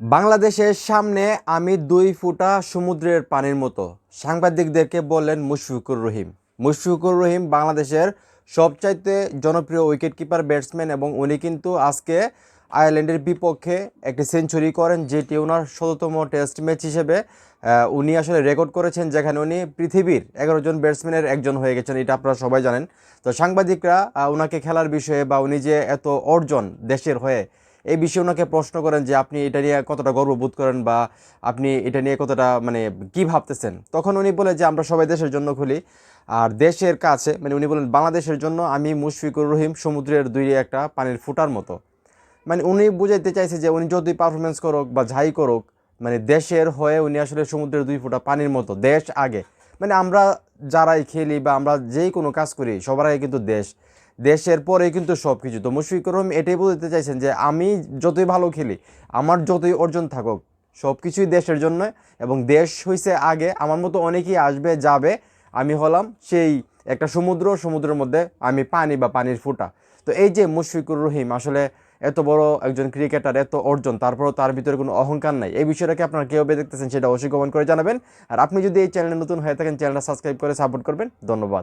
বাংলাদেশের সামনে আমি দুই ফুটা সমুদ্রের পানির মতো, সাংবাদিকদেরকে বললেন মুশফিকুর রহিম। মুশফিকুর রহিম বাংলাদেশের সবচাইতে জনপ্রিয় উইকেট কিপার ব্যাটসম্যান এবং উনি কিন্তু আজকে আয়ারল্যান্ডের বিপক্ষে একটি সেঞ্চুরি করেন, যেটি ওনার শততম টেস্ট ম্যাচ হিসেবে উনি আসলে রেকর্ড করেছেন, যেখানে উনি পৃথিবীর এগারো জন ব্যাটসম্যানের একজন হয়ে গেছেন, এটা আপনারা সবাই জানেন। তো সাংবাদিকরা ওনাকে খেলার বিষয়ে বা উনি যে এত অর্জন দেশের হয়ে এই বিষয়ে ওনাকে প্রশ্ন করেন যে আপনি এটা নিয়ে কতটা গর্ববোধ করেন বা আপনি এটা নিয়ে কতটা মানে কি ভাবতেছেন? তখন উনি বলে যে, আমরা সবাই দেশের জন্য খুলি। আর দেশের কাছে মানে উনি বলেন, বাংলাদেশের জন্য আমি মুশফিকুর রহিম সমুদ্রের দুই একটা পানির ফুটার মতো। মানে উনি বুঝাইতে চাইছে যে, উনি যতই পারফরমেন্স করুক বা যাই করুক মানে দেশের হয়ে উনি আসলে সমুদ্রের দুই ফুটা পানির মতো, দেশ আগে। মানে আমরা যারাই খেলি বা আমরা যেই কোনো কাজ করি, সবার আগে কিন্তু দেশ। দেশের পরেই কিন্তু সব কিছু তো মুশফিকুর রহিম এটাই বলতে চাইছেন যে, আমি যতই ভালো খেলি, আমার যতই অর্জন থাকুক সব কিছুই দেশের জন্য এবং দেশ হইছে আগে, আমার মতো অনেকেই আসবে, যাবে, আমি হলাম সেই একটা সমুদ্র, সমুদ্রের মধ্যে আমি পানি বা পানির ফুটা। তো এই যে মুশফিকুর রহিম, আসলে এত বড় একজন ক্রিকেটার, এত অর্জন, তারপরেও তার ভিতরে কোনো অহংকার নাই। এই বিষয়টাকে আপনারা কীভাবে দেখতেছেন, সেটা অবশ্যই কমেন্ট করে জানাবেন। আর আপনি যদি এই চ্যানেলে নতুন হয়ে থাকেন, চ্যানেলটা সাবস্ক্রাইব করে সাপোর্ট করবেন। ধন্যবাদ।